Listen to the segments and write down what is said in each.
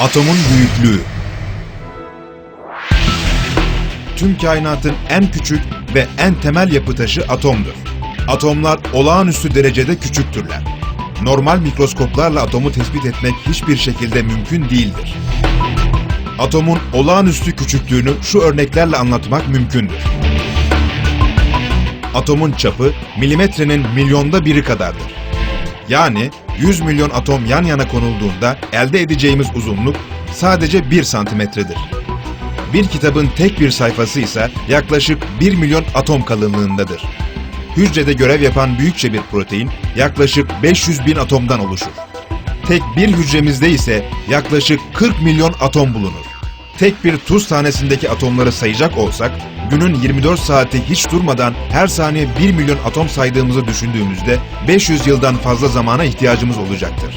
Atomun büyüklüğü Tüm kainatın en küçük ve en temel yapı taşı atomdur. Atomlar olağanüstü derecede küçüktürler. Normal mikroskoplarla atomu tespit etmek hiçbir şekilde mümkün değildir. Atomun olağanüstü küçüklüğünü şu örneklerle anlatmak mümkündür. Atomun çapı milimetrenin milyonda biri kadardır. Yani 100 milyon atom yan yana konulduğunda elde edeceğimiz uzunluk sadece 1 santimetredir. Bir kitabın tek bir sayfası ise yaklaşık 1 milyon atom kalınlığındadır. Hücrede görev yapan büyükçe bir protein yaklaşık 500 bin atomdan oluşur. Tek bir hücremizde ise yaklaşık 40 milyon atom bulunur. Tek bir tuz tanesindeki atomları sayacak olsak, günün 24 saati hiç durmadan her saniye 1 milyon atom saydığımızı düşündüğümüzde 500 yıldan fazla zamana ihtiyacımız olacaktır.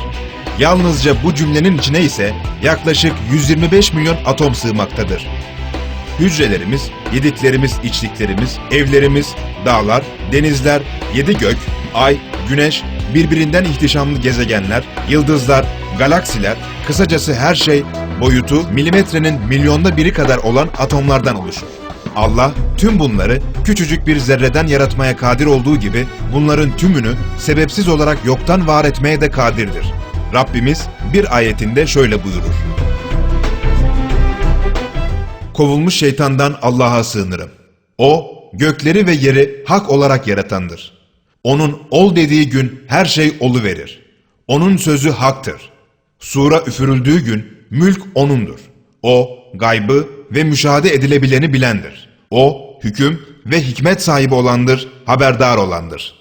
Yalnızca bu cümlenin içine ise yaklaşık 125 milyon atom sığmaktadır. Hücrelerimiz, yediklerimiz, içtiklerimiz, evlerimiz, dağlar, denizler, yedi gök, ay, güneş, birbirinden ihtişamlı gezegenler, yıldızlar, galaksiler, kısacası her şey boyutu milimetrenin milyonda biri kadar olan atomlardan oluşur. Allah tüm bunları küçücük bir zerreden yaratmaya kadir olduğu gibi bunların tümünü sebepsiz olarak yoktan var etmeye de kadirdir. Rabbimiz bir ayetinde şöyle buyurur. Kovulmuş şeytandan Allah'a sığınırım. O, gökleri ve yeri hak olarak yaratandır. Onun ol dediği gün her şey oluverir. Onun sözü haktır. Sura üfürüldüğü gün mülk O'nundur. O, gaybı ve müşahede edilebileni bilendir. O, hüküm ve hikmet sahibi olandır, haberdar olandır.